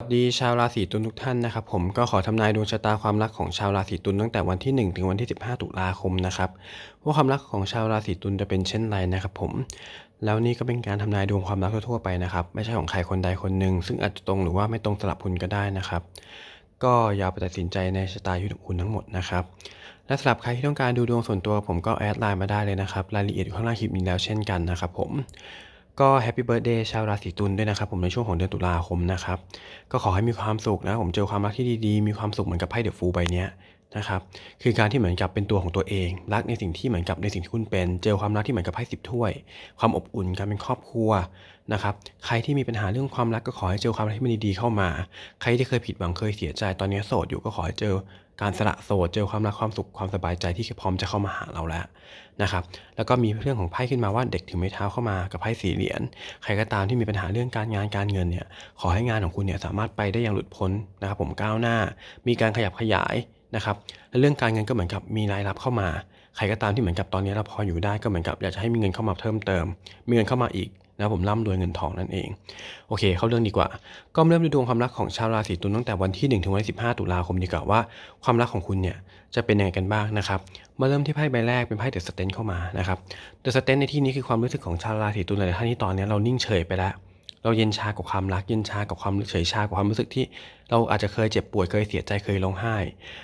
สวัสดีชาวราศีตุลทุกท่านนะครับผมก็ขอทำนายดวงชะตาความรักของชาวราศีตุลตั้งแต่วันที่ 1 ถึงวันที่ 15 ตุลาคมนะครับว่าความรักของชาวราศีตุลจะเป็นเช่นไรนะครับผมแล้วนี่ก็เป็นการทำนายดวงความรักทั่วๆไปนะครับไม่ใช่ของใครคนใดคนหนึ่งซึ่งอาจจะตรงหรือว่าไม่ตรงสลับคุณก็ได้นะครับ ก็อย่าไปตัดสินใจในชะตาชีวิตของคุณทั้งหมดนะครับและสำหรับใครที่ต้องการดูดวงส่วนตัวผมก็แอดไลน์มาได้เลยนะครับรายละเอียดอยู่ข้างล่างคลิปนี้แล้วเช่นกันนะครับผม ก็แฮปปี้เบิร์ดเดย์ชาวราศีตุลด้วยนะครับผมในช่วงของเดือนตุลาคมนะครับ ก็ขอให้มีความสุขนะผมเจอความรักที่ดีๆ มีความสุขเหมือนกับไพ่เดอะฟูลใบเนี้ยนะครับคือการที่เหมือนกับเป็นตัวของตัวเอง รักในสิ่งที่เหมือนกับในสิ่งที่คุณเป็น เจอความรักที่เหมือนกับไพ่สิบถ้วย ความอบอุ่นการเป็นครอบครัวนะครับใครที่มีปัญหาเรื่องความรักก็ขอให้เจอความรักที่มันดีๆเข้ามา ใครที่เคยผิดหวังเคยเสียใจตอนนี้โสดอยู่ก็ขอให้เจอการสละโสด เจอความรักความสุขความสบายใจที่พร้อมจะเข้ามาหาเราแล้ว นะครับ แล้วก็มีเรื่องของไพ่ขึ้นมาว่าเด็กถือไม้เท้าเข้ามากับไพ่สี่เหรียญ ใครก็ตามที่มีปัญหาเรื่องการงานการเงินเนี่ย ขอให้งานของคุณเนี่ยสามารถไปได้อย่างหลุดพ้นนะครับ ผมก้าวหน้า มีการขยับขยายนะครับ และเรื่องการเงินก็เหมือนกับมีรายรับเข้ามา ใครก็ตามที่เหมือนกับตอนนี้เราพออยู่ได้ก็เหมือนกับอยากจะให้มีเงินเข้ามาเพิ่มเติม มีเงินเข้ามาอีกนะผมร่ำรวยเงินทองนั่นเอง โอเค เข้าเรื่องดีกว่า ก็เริ่มดูดวงความรักของชาวราศีตุลตั้งแต่วันที่ 1 ถึงวันที่15 ตุลาคมดีกว่าว่า ความรักของคุณเนี่ย จะเป็นยังไงกันบ้างนะครับมาเริ่มที่ไพ่ใบแรกเป็นไพ่เดอะสเตนเข้ามานะครับเดอะสเตนในที่นี้คือความรู้สึกของชาวราศีตุลหลายท่านที่ตอนนี้เรานิ่งเฉยไปแล้ว เราเย็นชากับความรักเย็นชากับความเฉยชากับความรู้สึกที่ เราอาจจะเคยเจ็บปวดเคยเสียใจเคยร้องไห้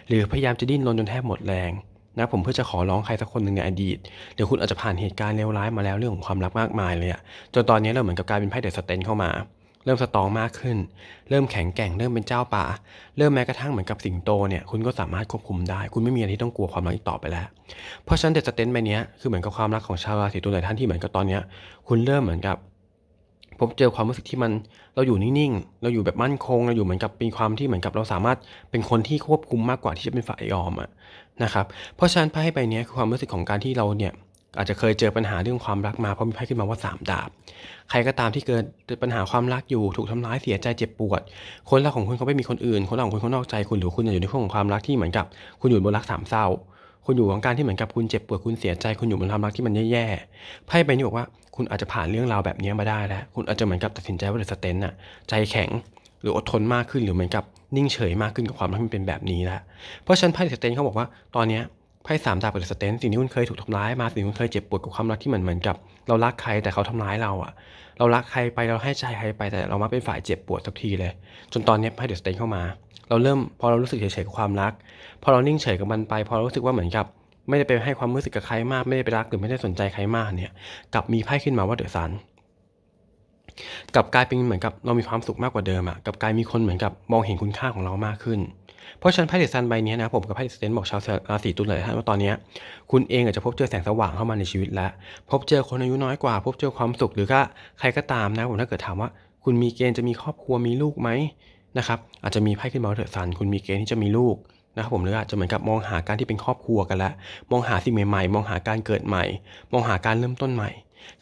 หรือพยายามจะดิ้นรนจนแทบหมดแรงนะผมเพื่อจะขอร้องใครสักคนหนึ่งในอดีตหรือคุณอาจจะผ่านเหตุการณ์เลวร้ายมาแล้วเรื่องของความรักมากมายเลยอะจนตอนนี้เราเหมือนกับกลายเป็นไพ่เดอะสเตนเข้ามา เริ่มสตองมากขึ้น เริ่มแข็งแกร่งเริ่มเป็นเจ้าป่า เริ่มแม้กระทั่งเหมือนกับสิงโตเนี่ยคุณก็สามารถควบคุมได้ คุณไม่มีอะไรที่ต้องกลัวความรักอีกต่อไปแล้ว เพราะฉะนั้นเดอะสเตนใบเนี้ยคือเหมือนกับความรักของชาวราศีตุลหลายท่านที่เหมือนกับตอนเนี้ยคุณเริ่มเหมือนกับพบเจอความรู้สึกที่มันเราอยู่นิ่งๆ เราอยู่แบบมั่นคง เราอยู่เหมือนกับเป็นความที่เหมือนกับเราสามารถเป็นคนที่ควบคุมมากกว่าที่จะเป็นฝ่ายยอมอะนะครับ เพราะฉะนั้นไพ่ใบเนี้ยคือความรู้สึกของการที่เราเนี่ย อาจจะเคยเจอปัญหาเรื่องความรักมาเพราะมีไพ่ขึ้นมาว่าสามดาบ ใครก็ตามที่เกิดปัญหาความรักอยู่ถูกทำร้ายเสียใจเจ็บปวด คนรักของคุณเขาไม่มีคนอื่น คนรักของคุณเขานอกใจคุณหรือคุณอยู่ในช่วงของความรักที่เหมือนกับ คุณอยู่บนรักสามเศร้าคุณอยู่ของการที่เหมือนกับคุณเจ็บปวดคุณเสียใจคุณอยู่บนความรักที่มันแย่ๆไพ่ใบนี้บอกว่าคุณอาจจะผ่านเรื่องราวแบบนี้มาได้แล้ว คุณอาจจะเหมือนกับตัดสินใจว่าเดอะสเตนน่ะใจแข็งหรืออดทนมากขึ้นหรือเหมือนกับนิ่งเฉยมากขึ้นกับความรักที่มันเป็นแบบนี้แล้วเพราะฉะนันไพ่เดอะสเตนเขาบอกว่าตอนเนี้ย ไพ่สามดาบกับเดอสเตนสิ่งที่คุณเคยถูกทำร้ายมาสิ่งที่คุณเคยเจ็บปวดกับความรักที่เหมือนเหมือนกับ เรารักใครแต่เขาทำร้ายเราอะเรารักใครไปเราให้ใจใครไปแต่เรามาเป็นฝ่ายเจ็บปวดสักทีเลย จนตอนนี้ไพ่เดอะสเตนเข้ามา เราเริ่มพอเรารู้สึกเฉยๆกับความรัก พอเรานิ่งเฉยกับมันไปพอเรารู้สึกว่าเหมือนกับ ไม่ได้ไปให้ความรู้สึกกับใครมากไม่ได้ไปรักหรือไม่ได้สนใจใครมากเนี่ยกลับมีไพ่ขึ้นมาว่าเดอะซันกลับกลายเป็นเหมือนกับเรามีความสุขมากกว่าเดิมอะกลับกลายมีคนเหมือนกับมองเห็นคุณค่าของเรามากขึ้น เพราะฉะนั้นไพ่เดอะซันใบนี้นะผมกับไพ่เดอะสเตนบอกชาวราศีตุลเลยท่านว่าตอนนี้คุณเองอาจจะพบเจอแสงสว่างเข้ามาในชีวิตแล้ว พบเจอคนอายุน้อยกว่า พบเจอความสุขหรือก็ใครก็ตามนะผมถ้าเกิดถามว่า คุณมีเกณฑ์จะมีครอบครัวมีลูกไหมนะครับอาจจะมีไพ่ขึ้นมาว่าเดซันคุณมีเกณฑ์ที่จะมีลูกนะครับผมหรืออาจจะเหมือนกับมองหาการที่เป็นครอบครัวกันล้วมองหาสิ่งใหม่ๆ มองหาการเกิดใหม่ มองหาการเริ่มต้นใหม่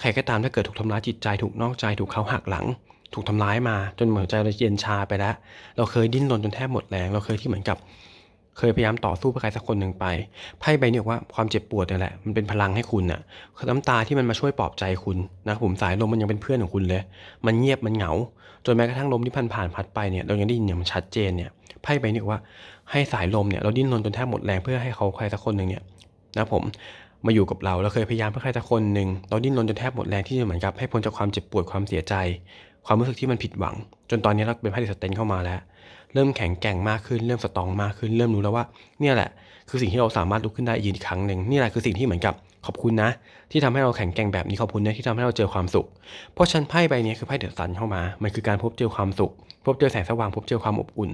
ใครก็ตามถ้าเกิดถูกทำร้ายจิตใจถูกนอกใจถูกเขาหักหลัง ถูกทำร้ายมาจนเหมือนใจเราเย็นชาไปแล้ว เราเคยดิ้นรนจนแทบหมดแรง เราเคยที่เหมือนกับ เคยพยายามต่อสู้เพื่อใครสักคนหนึ่งไปไพ่ใบนี้บอกว่าความเจ็บปวดนี่แหละมันเป็นพลังให้คุณน่ะน้ำตาที่มันมาช่วยปลอบใจคุณนะผมสายลมมันยังเป็นเพื่อนของคุณเลย มันเงียบมันเหงา จนแม้กระทั่งลมที่พันผ่านพัดไปเนี่ยเรายังได้ยินอย่างมันชัดเจนเนี่ยไพ่ใบนี้บอกว่าให้สายลมเนี่ยเราดิ้นรนจนแทบหมดแรงเพื่อให้เขาใครสักคนหนึ่งเนี่ยนะผมมาอยู่กับเราเราเคยพยายามเพื่อใครสักคนหนึ่งเราดิ้นรนจนแทบหมดแรงที่จะเหมือนกับให้พ้นจากความเจ็บปวดความเสียใจ ความรู้สึกที่มันผิดหวัง จนตอนนี้เราเป็นไพ่เดอะสเตนเข้ามาแล้ว เริ่มแข็งแกร่งมากขึ้น เริ่มสตองมากขึ้น เริ่มรู้แล้วว่าเนี่ยแหละ คือสิ่งที่เราสามารถลุกขึ้นได้อีกครั้งหนึ่งนี่แหละคือสิ่งที่เหมือนกับขอบคุณนะ ที่ทำให้เราแข็งแกร่งแบบนี้ขอบคุณนะที่ทำให้เราเจอความสุข เพราะฉันไพ่ใบนี้คือไพ่เดือดซันเข้ามา มันคือการพบเจอความสุข พบเจอแสงสว่างพบเจอความอบอุ่น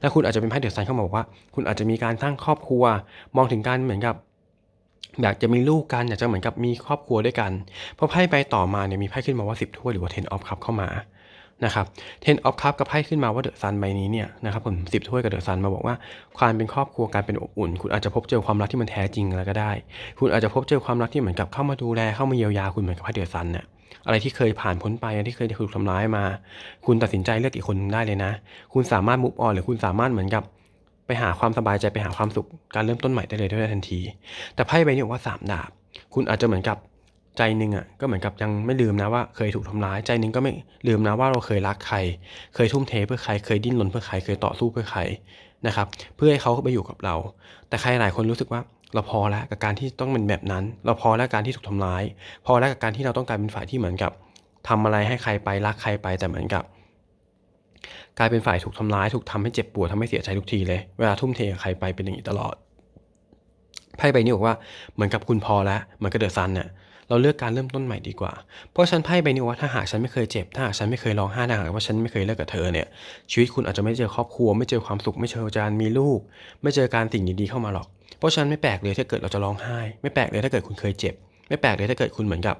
และคุณอาจจะเป็นไพ่เดือดซันเข้ามาบอกว่า คุณอาจจะมีการสร้างครอบครัว มองถึงการเหมือนกับ อยากจะมีลูกกันอยากจะเหมือนกับมีครอบครัวด้วยกันพราะไพ่ใบต่อมาเนี่ยมีไพ่ขึ้นมาว่า 10ถ้วยหรือว่า ten of cup เข้ามานะครับ10 of cup กับไพ่ขึ้นมาว่าเดอะซันใบนี้เนี่ยนะครับผม10ถ้วยกับเดอะซันมาบอกว่าความเป็นครอบครัวการเป็นอบอุ่น คุณอาจจะพบเจอความรักที่มันแท้จริงแล้วก็ได้ คุณอาจจะพบเจอความรักที่เหมือนกับเข้ามาดูแลเข้ามาเยียวยาคุณเหมือนกับไพ่เดอะซันเนี่ยอะไรที่เคยผ่านพ้นไปที่เคยถูกทำร้ายมา คุณตัดสินใจเลือกอีกคนหนึงได้เลยนะ คุณสามารถมุกออนหรือคุณสามารถเหมือนกับ ไปหาความสบายใจไปหาความสุขการเริ่มต้นใหม่ได้เลยได้ทันที แต่ไพ่ใบนี้บอกว่าสามดาบ คุณอาจจะเหมือนกับใจหนึ่งอะก็เหมือนกับยังไม่ลืมนะว่าเคยถูกทำร้ายใจหนึ่งก็ไม่ลืมนะว่าเราเคยรักใคร เคยทุ่มเทเพื่อใครเคยดิ้นรนเพื่อใครเคยต่อสู้เพื่อใครนะครับเพื่อให้เขาไปอยู่กับเรา แต่ใครหลายคนรู้สึกว่าเราพอแล้วกับการที่ต้องเป็นแบบนั้น เราพอแล้วกับการที่ถูกทำร้าย พอแล้วกับการที่เราต้องกลายเป็นฝ่ายที่เหมือนกับทำอะไรให้ใครไปรักใครไปแต่เหมือนกับ กลายเป็นฝ่ายถูกทำร้ายถูกทำให้เจ็บปวดทำให้เสียใจทุกทีเลย เวลาทุ่มเทกับใครไปเป็นอย่างนี้ตลอดไพ่ใบนี้บอกว่าเหมือนกับคุณพอแล้วเหมือนกับเดอะซันเนี่ยเราเลือกการเริ่มต้นใหม่ดีกว่า เพราะฉันไพ่ใบนี้ว่าถ้าหากฉันไม่เคยเจ็บ ถ้าหากฉันไม่เคยร้องไห้ถ้าหากว่าฉันไม่เคยเลิกกับเธอเนี่ย ชีวิตคุณอาจจะไม่เจอครอบครัว ไม่เจอความสุข ไม่เจอการมีลูก ไม่เจอการสิ่งดีๆเข้ามาหรอก เพราะฉันไม่แปลกเลยถ้าเกิดเราจะร้องไห้ ไม่แปลกเลยถ้าเกิดคุณเคยเจ็บ ไม่แปลกเลยถ้าเกิดคุณเหมือนกับ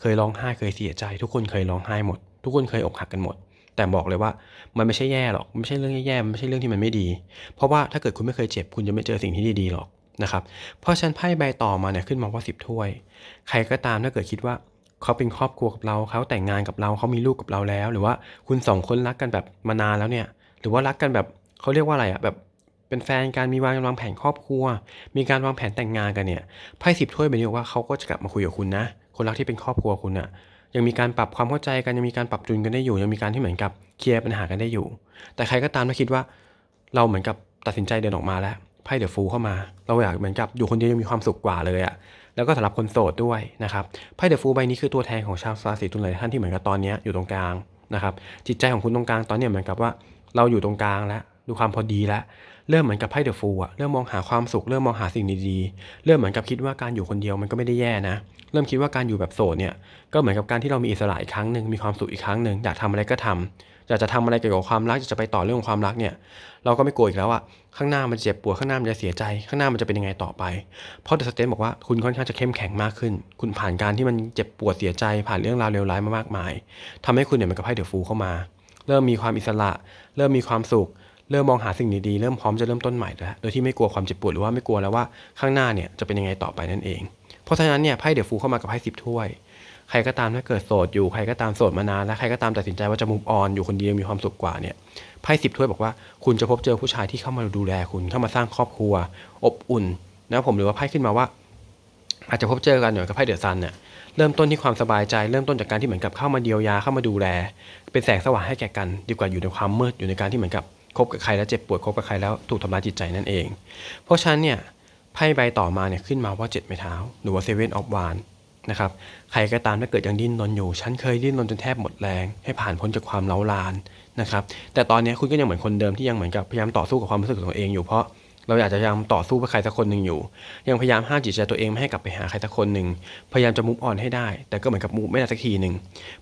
เคยร้องไห้เคยเสียใจ ทุกคนเคยร้องไห้หมด ทุกคนเคยอกหักกันหมด แต่บอกเลยว่ามันไม่ใช่แย่หรอกมันไม่ใช่เรื่องแย่ๆมันไม่ใช่เรื่องที่มันไม่ดี เพราะว่าถ้าเกิดคุณไม่เคยเจ็บคุณจะไม่เจอสิ่งที่ดีๆหรอกนะครับเพราะฉันไพ่ใบต่อมาเนี่ยขึ้นมาว่าสิบถ้วย ใครก็ตามถ้าเกิดคิดว่าเขาเป็นครอบครัวกับเราเขาแต่งงานกับเราเขามีลูกกับเราแล้ว หรือว่าคุณสองคนรักกันแบบมานานแล้วเนี่ย หรือว่ารักกันแบบเขาเรียกว่าอะไรอะแบบเป็นแฟนกันมีวางวางแผนครอบครัว มีการวางแผนแต่งงานกันเนี่ยไพ่สิบถ้วยแบบนี้บอกว่าเขาก็จะกลับมาคุยกับคุณนะ คนรักที่เป็นครอบครัวคุณอะ ยังมีการปรับความเข้าใจกันยังมีการปรับจูนกันได้อยู่ ยังมีการที่เหมือนกับเคลียร์ปัญหากันได้อยู่ แต่ใครก็ตามถ้าคิดว่า เราเหมือนกับตัดสินใจเดินออกมาแล้วไพ่เดอะฟูเข้ามา เราอยากเหมือนกับอยู่คนเดียวยังมีความสุขกว่าเลยอะแล้วก็สำหรับคนโสดด้วยนะครับไพ่เดอะฟูใบนี้คือตัวแทนของชาวราศีตุลหลายท่านที่เหมือนกับตอนนี้อยู่ตรงกลางนะครับจิตใจของคุณตรงกลางตอนนี้เหมือนกับว่า เราอยู่ตรงกลางแล้ว ดูความพอดีแล้วเริ่มเหมือนกับไพ่เดอะฟูอะเริ่มมองหาความสุข เริ่มมองหาสิ่งดีๆ เริ่มเหมือนกับคิดว่าการอยู่คนเดียวมันก็ไม่ได้แย่นะ เริ่มคิดว่าการอยู่แบบโสดเนี่ย ก็เหมือนกับการที่เรามีอิสระอีกครั้งหนึ่งมีความสุขอีกครั้งหนึ่งอยากทำอะไรก็ทำอยากจะทำอะไรเกี่ยวกับความรักอยากจะไปต่อเรื่องของความรักเนี่ย เราก็ไม่กลัวอีกแล้วอะข้างหน้ามันจะเจ็บปวดข้างหน้ามันจะเสียใจ ข้างหน้ามันจะเป็นยังไงต่อไป เพราะเดอะสเตนบอกว่าคุณค่อนข้างจะเข้มแข็งมากขึ้น คุณผ่านการที่มันเจ็บปวดเสียใจผ่านเรื่องราวเลวร้ายมามากมายทำให้คุณเนี่ยมันกับไพ่เดอะฟูเข้ามา เริ่มมีความอิสระ เริ่มมีความสุข เริ่มมองหาสิ่งดีๆ เริ่มพร้อมจะเริ่มต้นใหม่แล้ว โดยที่ไม่กลัวความเจ็บปวดหรือว่าไม่กลัวแล้วว่าข้างหน้าเนี่ยจะเป็นยังไงต่อไปนั่นเอง เพราะฉะนั้นเนี่ยไพ่เดอะฟูเข้ามากับไพ่สิบถ้วย ใครก็ตามถ้าเกิดโสดอยู่ ใครก็ตามโสดมานานและใครก็ตามตัดสินใจว่าจะมุมออนอยู่คนเดียวมีความสุขกว่าเนี่ย ไพ่สิบถ้วยบอกว่าคุณจะพบเจอผู้ชายที่เข้ามาดูแลคุณ เข้ามาสร้างครอบครัว อบอุ่นนะผมหรือว่าไพ่ขึ้นมาว่า อาจจะพบเจอกันอย่างกับไพ่เดอะซันเนี่ยเริ่มต้นที่ความสบายใจเริ่มต้นจากการที่เหมือนกับเข้ามาเดียวยาเข้ามาดูแล เป็นแสงสว่างให้แก่กัน ดีกว่าอยู่ในความมืดอยู่ในการที่เหมือนกับ คบกับใครแล้วเจ็บปวดคบกับใครแล้วถูกทำร้ายจิตใจนั่นเอง เพราะฉะนั้นเนี่ยไพ่ใบต่อมาเนี่ยขึ้นมาว่าเจ็ดไม้เท้า หรือว่าเซเว่นออฟวานนะครับใครก็ตามถ้าเกิดยังดิ้นรนอยู่ ฉันเคยดิ้นรนจนแทบหมดแรง ให้ผ่านพ้นจากความเล้าลานนะครับแต่ตอนนี้คุณก็ยังเหมือนคนเดิมที่ยังเหมือนกับพยายามต่อสู้กับความรู้สึกของตัวเองอยู่เพราะ เราอยากจะพยายามต่อสู้เพื่อใครสักคนหนึ่งอยู่ ยังพยายามห้ามจิตใจตัวเองไม่ให้กลับไปหาใครสักคนหนึ่งพยายามจะมุกออนให้ได้ แต่ก็เหมือนกับมุกไม่ได้สักทีหนึ่ง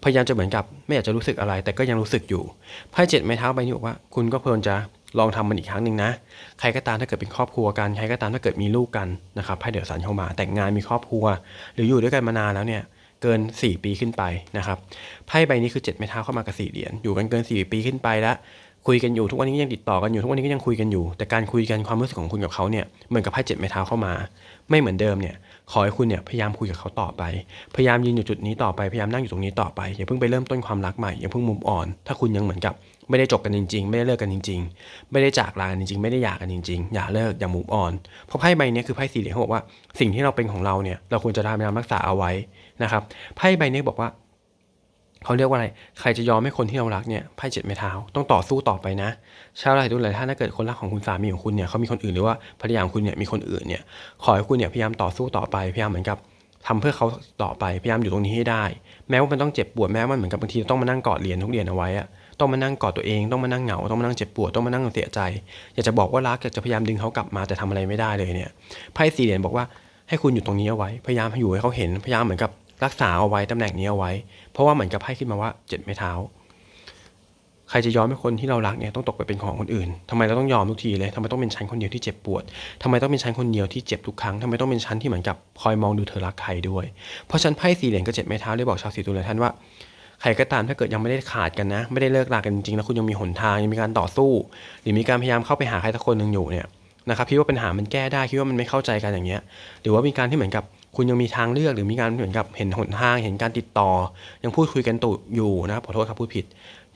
พยายามจะเหมือนกับไม่อยากจะรู้สึกอะไร แต่ก็ยังรู้สึกอยู่ไพ่เจ็ดไม้เท้าใบนี้บอกว่า คุณก็เพลินจะลองทำมันอีกครั้งหนึ่งนะ ใครก็ตามถ้าเกิดเป็นครอบครัวกันใครก็ตามถ้าเกิดมีลูกกันนะครับไพ่เดือดสันเข้ามาแต่งงานมีครอบครัว หรืออยู่ด้วยกันมานานแล้วเนี่ยเกิน 4 ปีขึ้นไปนะครับไพ่ใบนี้คือ7ไม้เท้าเข้ามากับ4เหรียญอยู่กันเกิน 4 ปีขึ้นไปแล้ว คุยกันอยู่ทุกวันนี้ก็ยังติดต่อกันอยู่ทุกวันนี้ก็ยังคุยกันอยู่ แต่การคุยกันความรู้สึกของคุณกับเขาเนี่ยเหมือนกับไพ่เจ็ดไม้เท้าเข้ามา ไม่เหมือนเดิมเนี่ยขอให้คุณเนี่ยพยายามคุยกับเขาต่อไป พยายามยืนอยู่จุดนี้ต่อไปพยายามนั่งอยู่ตรงนี้ต่อไปอย่าเพิ่งไปเริ่มต้นความรักใหม่อย่าเพิ่งมุมอ่อน ถ้าคุณยังเหมือนกับไม่ได้จบกันจริง ๆ ไม่ได้เลิกกันจริง ๆ ไม่ได้จากลากันจริง ๆ ไม่ได้หย่ากันจริง ๆ อย่าเลิกอย่ามุมอ่อนเพราะไพ่ใบนี้คือไพ่สี่เหลี่ยมเขาบอกว่าสิ่งที่เราเป็นของเราเนี่ยเราควรจะพยายามรักษาเอาไว้นะครับไพ่ใบนี้บอกว่า เขาเรียกว่าอะไร ใครจะยอมให้คนที่เรารักเนี่ยไพ่เจ็ดไม้เท้า ต้องต่อสู้ต่อไปนะ ชาวราศีตุลหลายท่านถ้าเกิดคนรักของคุณสามีของคุณเนี่ยเขามีคนอื่นหรือว่าภรรยาของคุณเนี่ยมีคนอื่นเนี่ย ขอให้คุณเนี่ยพยายามต่อสู้ต่อไป พยายามเหมือนกับทำเพื่อเขาต่อไป พยายามอยู่ตรงนี้ให้ได้ แม้ว่ามันต้องเจ็บปวด แม้ว่ามันเหมือนกับบางทีต้องมานั่งกอดเหรียญทุกเหรียญเอาไว้อะต้องมานั่งกอดตัวเอง ต้องมานั่งเหงา ต้องมานั่งเจ็บปวด ต้องมานั่งเสียใจ อยากจะบอกว่ารัก อยากจะพยายามดึงเขากลับมาแต่ทำอะไรไม่ได้เลยเนี่ย ไพ่สี่เหรียญบอกว่าให้คุณอยู่ตรงนี้เอาไว้ พยายามอยู่ให้เขาเห็น พยายามเหมือนกับรักษาเอาไว้ตำแหน่งนี้เอาไว้ เพราะว่าเหมือนกับไพ่ขึ้นมาว่าเจ็ดไม้เท้า ใครจะยอมให้คนที่เรารักเนี่ยต้องตกไปเป็นของคนอื่นทำไมเราต้องยอมทุกทีเลยทำไมต้องเป็นฉันคนเดียวที่เจ็บปวดทำไมต้องเป็นฉันคนเดียวที่เจ็บทุกครั้งทำไมต้องเป็นฉันที่เหมือนกับคอยมองดูเธอรักใครด้วย เพราะฉันไพ่สี่เหรียญกับเจ็ดไม้เท้าได้บอกชาวสีตุลหลยท่านว่าใครก็ตามถ้าเกิดยังไม่ได้ขาดกันนะ ไม่ได้เลิกลากันจริงๆแล้วคุณยังมีหนทางยังมีการต่อสู้ หรือมีการพยายามเข้าไปหาใครสักคนหนึ่งอยู่เนี่ยนะครับคิดว่าปัญหามันแก้ได้คิดว่ามันไม่เข้าใจกันอย่างเงี้ย หรือว่ามีการที่เหมือนกับ คุณยังมีทางเลือกหรือมีการเหมือนกับเห็นหนทางเห็นการติดต่อ ยังพูดคุยกันตุอยู่นะครับขอโทษครับพูดผิด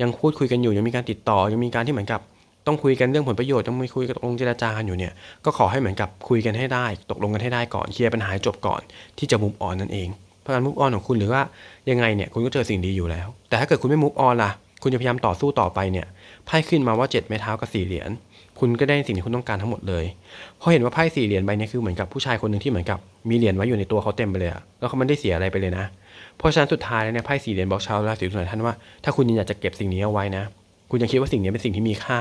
ยังพูดคุยกันอยู่ยังมีการติดต่อยังมีการที่เหมือนกับ ต้องคุยกันเรื่องผลประโยชน์ต้องมีคุยกันตกลงเจรจากันอยู่เนี่ยก็ขอให้เหมือนกับคุยกันให้ได้ ตกลงกันให้ได้ก่อนเคลียร์ปัญหาจบก่อนที่จะมุมอ่อนนั่นเองเพราะการมุกออนของคุณหรือว่ายังไงเนี่ยคุณก็เจอสิ่งดีอยู่แล้ว แต่ถ้าเกิดคุณไม่มุกออนล่ะคุณจะพยายามต่อสู้ต่อไปเนี่ยไพ่ขึ้นมาว่าเจ็ดไม้เท้ากับสี่เหรียญ คุณก็ได้สิ่งที่คุณต้องการทั้งหมดเลยเพราะเห็นว่าไพ่สี่เหรียญใบนี้คือเหมือนกับผู้ชายคนหนึ่งที่เหมือนกับมีเหรียญไว้อยู่ในตัวเขาเต็มไปเลยอะแล้วเขาไม่ได้เสียอะไรไปเลยนะ เพราะฉะนั้นสุดท้ายแล้วเนี่ยไพ่สี่เหรียญบอกชาวราศีตุลท่านว่าถ้าคุณยังอยากจะเก็บสิ่งนี้เอาไว้นะ คุณยังคิดว่าสิ่งนี้เป็นสิ่งที่มีค่า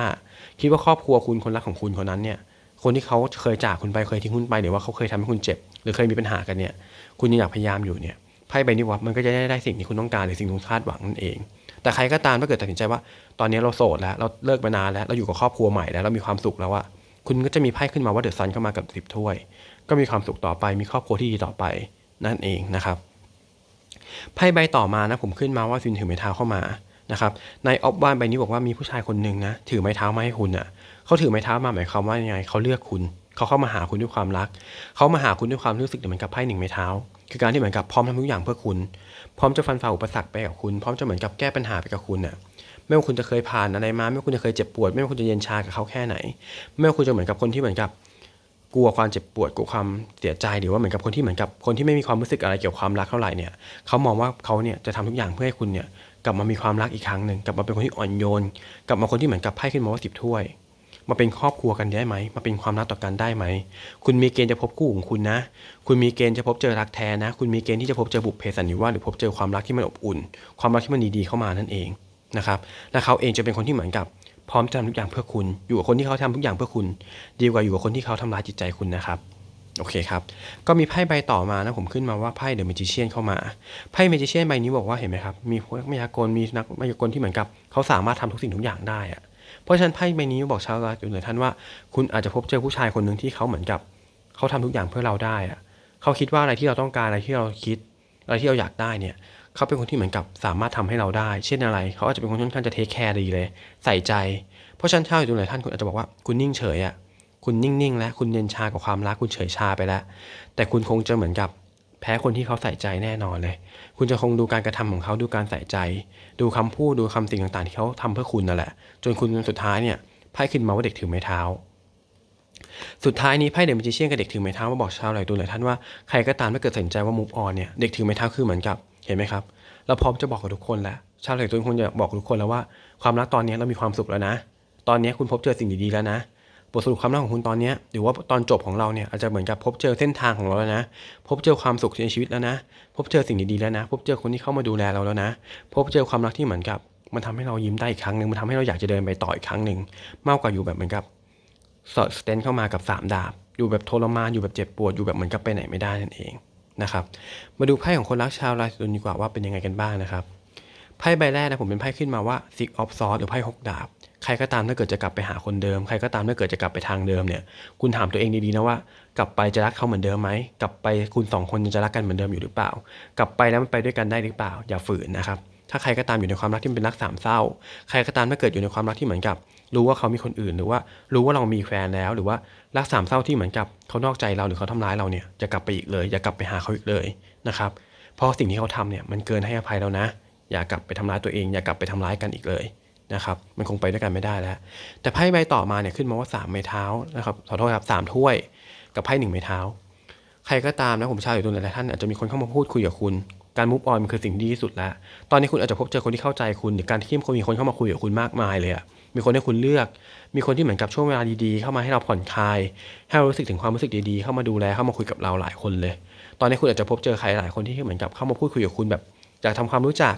คิดว่าครอบครัวคุณคนรักของคุณคนนั้นเนี่ย คนที่เขาเคยจากคุณไปเคยทิ้งคุณไปหรือว่าเขาเคยทำให้คุณเจ็บ หรือเคยมีปัญหากันเนี่ย คุณยังอยากพยายามอยู่เนี่ยไพ่ใบนี้ว่ามันก็จะได้ได้สิ่งที่คุณต้องการหรือสิ่งที่คุณคาดหวังนั่นเอง แต่ใครก็ตามถ้าเกิดตัดสินใจว่า ตอนนี้เราโสดแล้ว เราเลิกมานานแล้ว เราอยู่กับครอบครัวใหม่แล้ว เรามีความสุขแล้วว่า คุณก็จะมีไพ่ขึ้นมาว่าเดอะซันเข้ามากับสิบถ้วย ก็มีความสุขต่อไป มีครอบครัวที่ดีต่อไป นั่นเองนะครับ ไพ่ใบต่อมานะผมขึ้นมาว่าซินถือไม้เท้าเข้ามานะครับในออฟวานใบนี้บอกว่ามีผู้ชายคนหนึ่งนะถือไม้เท้ามาให้คุณอะเขาถือไม้เท้ามาหมายความว่ายังไงเขาเลือกคุณ เขาเข้ามาหาคุณด้วยความรัก เขามาหาคุณด้วยความรู้สึกเหมือนกับไพ่หนึ่งไม้เท้า คือการที่เหมือนกับพร้อมทำทุกอย่างเพื่อคุณ พร้อมจะฟันฝ่าอุปสรรคไปกับคุณ พร้อมจะเหมือนกับแก้ปัญหาไปกับคุณน่ะไม่ว่าคุณจะเคยผ่านอะไรมา ไม่ว่าคุณจะเคยเจ็บปวด ไม่ว่าคุณจะเย็นชากับเขาแค่ไหน ไม่ว่าคุณจะเหมือนกับคนที่เหมือนกับ กลัวความเจ็บปวดกลัวความเสียใจหรือว่าเหมือนกับคนที่เหมือนกับคนที่ไม่มีความรู้สึกอะไรเกี่ยวกับความรักเท่าไหร่เนี่ยเขามองว่าเขาเนี่ยจะทำทุกอย่างเพื่อให้คุณเนี่ยกลับมามีความรักอีกครั้งหนึ่งกลับมาเป็นคนที่อ่อนโยน กลับมาคนที่เหมือนกับไพ่ขึ้นมาว่าสิบถ้วย มาเป็นครอบครัวกันได้ไหม มาเป็นความรักต่อกันได้ไหม คุณมีเกณฑ์จะพบคู่ของคุณนะ คุณมีเกณฑ์จะพบเจอรักแท้นะ คุณมีเกณฑ์ที่จะพบเจอบุพเพสันนิวาสหรือพบเจอความรักที่มันอบอุ่น ความรักที่มันดีๆเข้ามานั่นเองนะครับและเขาเองจะเป็นคนที่เหมือนกับ พร้อมจะทำทุกอย่างเพื่อคุณ อยู่กับคนที่เขาทำทุกอย่างเพื่อคุณ ดีกว่าอยู่กับคนที่เขาทำร้ายจิตใจคุณนะครับโอเคครับ ก็มีไพ่ใบต่อมานะผมขึ้นมาว่าไพ่เดอะ a มจิเชียนเข้ามา ไพ่เมจิเชียนใบนี้บอกว่าเห็นไหมครับ มีพวกมายากล มีนักมายากลที่เหมือนกับ เขาสามารถทำทุกสิ่งทุกอย่างได้อะ ราะฉะนั้นไพ่ใบนี้บอกชาวราศีตุลท่านว่า คุณอาจจะพบเจอผู้ชายคนหนึ่งที่เขาเหมือนกับ เขาทำทุกอย่างเพื่อเราได้อะเขาคิดว่าอะไรที่เราต้องการอะไรที่เราคิด อะไรที่เราอยากได้เนี่ยเขาเป็นคนที่เหมือนกับสามารถทำให้เราได้ เช่นอะไร เขาอาจจะเป็นคนที่ค่อนข้างจะเทคแคร์ดีเลย ใส่ใจ เพราะฉะนั้นชาวราศีตุลหลายท่านคุณอาจจะบอกว่าคุณนิ่งเฉยอะคุณนิ่งๆ แล้วคุณเย็นชากับความรักคุณเฉยชาไปแล้ว แต่คุณคงจะเหมือนกับ แพ้คนที่เขาใส่ใจแน่นอนเลย คุณจะคงดูการกระทำของเขาดูการใส่ใจ ดูคำพูดดูคำสิ่งต่างๆ ที่เขาทำเพื่อคุณนั่นแหละ จนคุณจนสุดท้ายเนี่ยไพ่ขึ้นมาว่าเด็กถือไม้เท้า สุดท้ายนี้ไพ่เดมจิเชียนกับเด็กถือไม้เท้ามาบอกชาวหลายตัวหลายท่านว่าใครก็ตามถ้าเกิดตัดสินใจว่ามูฟออนเนี่ยเด็กถือไม้เท้าคือเหมือนกับเห็นไหมครับเราพร้อมจะบอกกับทุกคนแล้วชาวหลายตัวคงจะบอกทุกคนแล้วว่า ความรักตอนนี้เรามีความสุขแล้วนะ ตอนนี้คุณพบเจอสิ่งดีๆแล้วนะ บทสรุปความรักของคุณตอนนี้หรือว่าตอนจบของเราเนี่ยอาจจะเหมือนกับพบเจอเส้นทางของเราแล้วนะ พบเจอความสุขในชีวิตแล้วนะ พบเจอสิ่งดีๆแล้วนะ พบเจอคนที่เข้ามาดูแลเราแล้วนะ พบเจอความรักที่เหมือนกับมันทำให้เรายิ้มได้อีกครั้งหนึ่งมันทำให้เราอยากจะเดินไปต่ออีกครั้งหนึ่งมากกว่าอยู่แบบเหมือนกับสอดสเตนเข้ามากับสามดาบ อยู่แบบทรมานอยู่แบบเจ็บปวดอยู่แบบเหมือนกับไปไหนไม่ได้นั่นเองนะครับมาดูไพ่ของคนรักชาวราศีตุลดีกว่าว่าเป็นยังไงกันบ้างนะครับ ไพ่ใบแรกนะผมเป็นไพ่ขึ้นมาว่า Six of Swords หรือไพ่หกดาบ ใครก็ตามถ้าเกิดจะกลับไปหาคนเดิม ใครก็ตามถ้าเกิดจะกลับไปทางเดิมเนี่ย คุณถามตัวเองดีๆนะว่า กลับไปจะรักเขาเหมือนเดิมไหม กลับไปคุณสองคนจะรักกันเหมือนเดิมอยู่หรือเปล่า กลับไปแล้วมันไปด้วยกันได้หรือเปล่า อย่าฝืนนะครับ ถ้าใครก็ตามอยู่ในความรักที่เป็นรักสามเศร้า ใครก็ตามถ้าเกิดอยู่ในความรักที่เหมือนกับ รู้ว่าเขามีคนอื่น หรือว่ารู้ว่าเรามีแฟนแล้ว หรือว่ารักสามเศร้าที่เหมือนกับเขานอกใจเราหรือเขาทำร้ายเราเนี่ยจะกลับไปอีกเลย อย่ากลับไปหาเขาอีกเลยนะครับ เพราะสิ่งที่เขาทำเนี่ยมันเกินให้อภัยแล้วนะ อย่ากลับไปทำร้ายตัวเอง อย่ากลับไปทำร้ายกันอีกเลยนะครับมันคงไปด้วยกันไม่ได้แล้ว แต่ไพ่ใบต่อมาเนี่ยขึ้นมาว่าสามไม้เท้านะครับขอโทษครับสามถ้วยกับไพ่หนึ่งไม้เท้า ใครก็ตามนะผมชาวอยู่ตรงหลายท่านอาจจะมีคนเข้ามาพูดคุยกับคุณ การมูฟออนมันคือสิ่งที่ดีที่สุดแล้ว ตอนนี้คุณอาจจะพบเจอคนที่เข้าใจคุณหรือการที่มีคนเข้ามาคุยกับคุณมากมายเลยอะมีคนให้คุณเลือก มีคนที่เหมือนกับช่วงเวลาดีๆ เข้ามาให้เราผ่อนคลาย ให้เรารู้สึกถึงความรู้สึกดีๆ เข้ามาดูแล เข้ามาคุยกับเราหลายคนเลย ตอนนี้คุณอาจจะพบเจอใครหลายคนที่เหมือนกับเข้ามาพูดคุยกับคุณแบบอยากทำความรู้จัก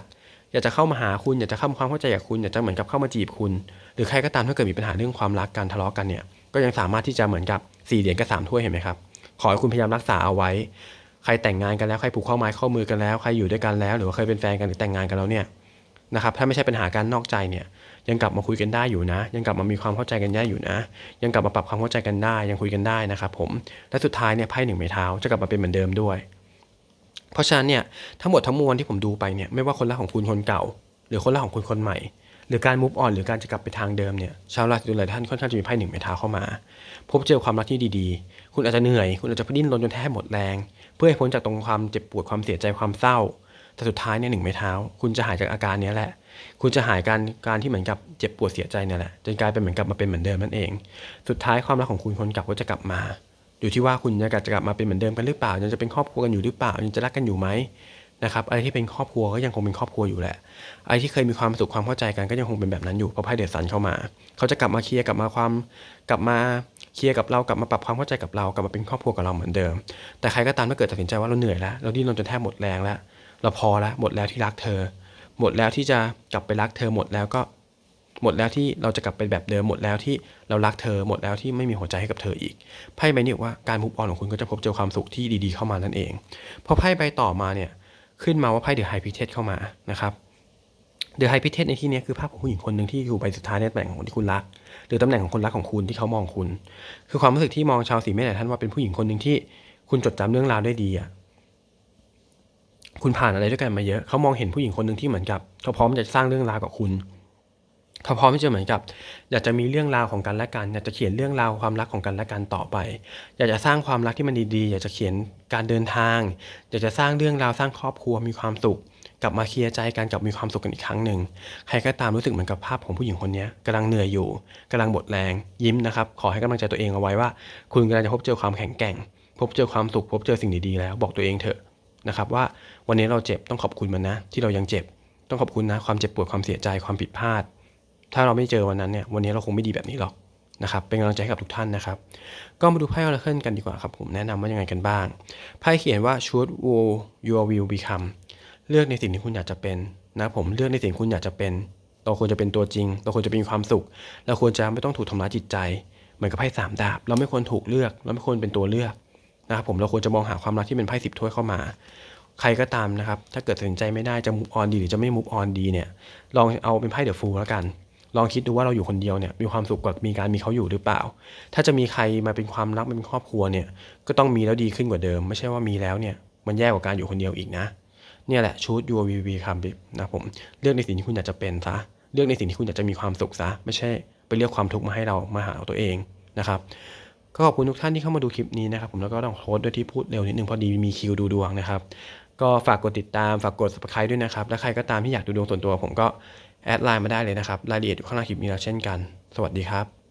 อยากจะเข้ามาหาคุณอยากจะเข้ามาความเข้าใจกับคุณอยากจะเหมือนกับเข้ามาจีบคุณ หรือใครก็ตามถ้าเกิดมีปัญหาเรื่องความรักการทะเลาะกันเนี่ยก็ยังสามารถที่จะเหมือนกับสี่เหรียญกับสามถ้วยเห็นไหมครับขอให้คุณพยายามรักษาเอาไว้ ใครแต่งงานกันแล้วใครผูกข้อไม้ข้อมือกันแล้วใครอยู่ด้วยกันแล้ว หรือว่าเคยเป็นแฟนกันหรือแต่งงานกันแล้วเนี่ยนะครับถ้าไม่ใช่ปัญหาการนอกใจเนี่ยยังกลับมาคุยกันได้อยู่นะ ยังกลับมามีความเข้าใจกันได้อยู่นะ ยังกลับมาปรับความเข้าใจกันได้ ยังคุยกันได้นะครับผมและสุดท้ายเนี่ยไพ่หนึ่งไม้เท้าจะกลับมาเป็นเหมือนเดิมด้วย เพราะฉะนั้นเนี่ยทั้งหมดทั้งมวลที่ผมดูไปเนี่ยไม่ว่าคนรักของคุณคนเก่า หรือคนรักของคุณคนใหม่ หรือการมูฟออนหรือการจะกลับไปทางเดิมเนี่ยชาวราศีตุลหลายท่านค่อนข้างจะมีไพ่หนึ่งไม้เท้าเข้ามา พบเจอความรักที่ดีๆ คุณอาจจะเหนื่อย คุณอาจจะดิ้นรนจนแทบหมดแรง เพื่อให้พ้นจากตรงความเจ็บปวดความเสียใจความเศร้า แต่สุดท้ายเนี่ยหนึ่งไม้เท้า คุณจะหายจากอาการนี้แหละ คุณจะหายการการที่เหมือนกับเจ็บปวดเสียใจเนี่ยแหละจนกลายเป็นเหมือนกลับมาเป็นเหมือนเดิมนั่นเอง สุดท้ายความรักของคุณคนเก่าก็จะกลับมา อยู่ที่ว่าคุณจะกลับจะกลับมาเป็นเหมือนเดิมกันหรือเปล่ายังจะเป็นครอบครัวกันอยู่หรือเปล่ายังจะรักกันอยู่ไหมนะครับอะไรที่เป็นครอบครัวก็ยังคงเป็นครอบครัวอยู่แหละอะไรที่เคยมีความสุขความเข้าใจกันก็ยังคงเป็นแบบนั้นอยู่เพราะไพ่เดอะซันเข้ามา เขาจะกลับมาเคลียร์กลับมาความ กลับมาเคลียร์กับเรากลับมาปรับความเข้าใจกับเรากลับมาเป็นครอบครัวกับเราเหมือนเดิม แต่ใครก็ตามถ้าเกิดตัดสินใจว่าเราเหนื่อยแล้วเราดิ้นรนจนแทบหมดแรงแล้ว เราพอแล้วหมดแล้วที่รักเธอ หมดแล้วที่จะกลับไปรักเธอหมดแล้วก็ หมดแล้วที่เราจะกลับไปแบบเดิมหมดแล้วที่เรารักเธอหมดแล้วที่ไม่มีหัวใจให้กับเธออีกไพ่ใบนี้ว่าการมุกออนของคุณก็จะพบเจอความสุขที่ดีๆเข้ามานั่นเองพอไพ่ใบต่อมาเนี่ยขึ้นมาว่าไพ่เดอะไฮพิเทสเข้ามานะครับเดอะไฮพิเทสในที่นี้คือภาพของผู้หญิงคนหนึ่งที่อยู่ใบสุดท้ายในตำแหน่งของคนที่คุณรัก หรือตำแหน่งของคนรักของคุณที่เขามองคุณ คือความรู้สึกที่มองชาวสีเมษหลายท่านว่าเป็นผู้หญิงคนหนึ่งที่คุณจดจำเรื่องราวได้ดีอะคุณผ่านอะไรด้วยกันมาเยอะเขามองเห็นผู้หญิงคนหนึ่งที่เหมือนกับเขาพร้อมจะสร้างเรื่องราวกับคุณ เขาพร้อมที่จะเหมือนกับ อยากจะมีเรื่องราวของกันและกัน อยากจะเขียนเรื่องราวความรักของกันและกันต่อไป อยากจะสร้างความรักที่มันดีๆ อยากจะเขียนการเดินทาง อยากจะสร้างเรื่องราวสร้างครอบครัวมีความสุข กลับมาเคลียร์ใจกันกลับมีความสุขกันอีกครั้งหนึ่งใครก็ตามรู้สึกเหมือนกับภาพของผู้หญิงคนนี้กำลังเหนื่อยอยู่กำลังหมดแรงยิ้มนะครับ ขอให้กำลังใจตัวเองเอาไว้ว่า คุณกำลังจะพบเจอความแข็งแกร่ง พบเจอความสุข พบเจอสิ่งดีๆแล้วบอกตัวเองเถอะนะครับว่าวันนี้เราเจ็บต้องขอบคุณมันนะ ที่เรายังเจ็บ ต้องขอบคุณนะความเจ็บปวดความเสียใจความผิดพลาด ถ้าเราไม่เจอวันนั้นเนี่ย วันนี้เราคงไม่ดีแบบนี้หรอกนะครับ เป็นกำลังใจให้กับทุกท่านนะครับ ก็มาดูไพ่ออราเคิลกันดีกว่าครับผมแนะนำว่ายังไงกันบ้าง ไพ่เขียนว่า should will your will become เลือกในสิ่งที่คุณอยากจะเป็นนะผมเลือกในสิ่งที่คุณอยากจะเป็นเราควรจะเป็นตัวจริง เราควรจะมีความสุข เราควรจะไม่ต้องถูกทำร้ายจิตใจ เหมือนกับไพ่สามดาบ เราไม่ควรถูกเลือก เราไม่ควรเป็นตัวเลือกนะครับผมเราควรจะมองหาความรักที่เป็นไพ่สิบถ้วยเข้ามา ใครก็ตามนะครับ ถ้าเกิดตัดสินใจไม่ได้จะมุกออนดีหรือจะไม่มุกออนดีเนี่ย ลองเอาเป็นไพ่เดอะฟูลแล้วกัน ลองคิดดูว่าเราอยู่คนเดียวเนี่ยมีความสุขกว่ามีการมีเขาอยู่หรือเปล่า ถ้าจะมีใครมาเป็นความรักมาเป็นครอบครัวเนี่ยก็ต้องมีแล้วดีขึ้นกว่าเดิม ไม่ใช่ว่ามีแล้วเนี่ยมันแย่กว่าการอยู่คนเดียวอีกนะเนี่ยแหละชูดยูวีวีคำนะผมเลือกในสิ่งที่คุณอยากจะเป็นซะเลือกในสิ่งที่คุณอยากจะมีความสุขซะไม่ใช่ไปเลือกความทุกข์มาให้เรามาหาตัวเองนะครับก็ขอบคุณทุกท่านที่เข้ามาดูคลิปนี้นะครับผมแล้วก็ต้องโทษด้วยที่พูดเร็วนิดนึงพอดีมีคิวดูดวงนะครับ ก็ฝากกดติดตามฝากกด subscribe ด้วยนะครับ และใครก็ตามที่อยากดูดวงส่วนตัว ผมก็ แอดไลน์มาได้เลยนะครับ รายละเอียดอยู่ข้างล่างคลิปนี้แล้วเช่นกัน สวัสดีครับ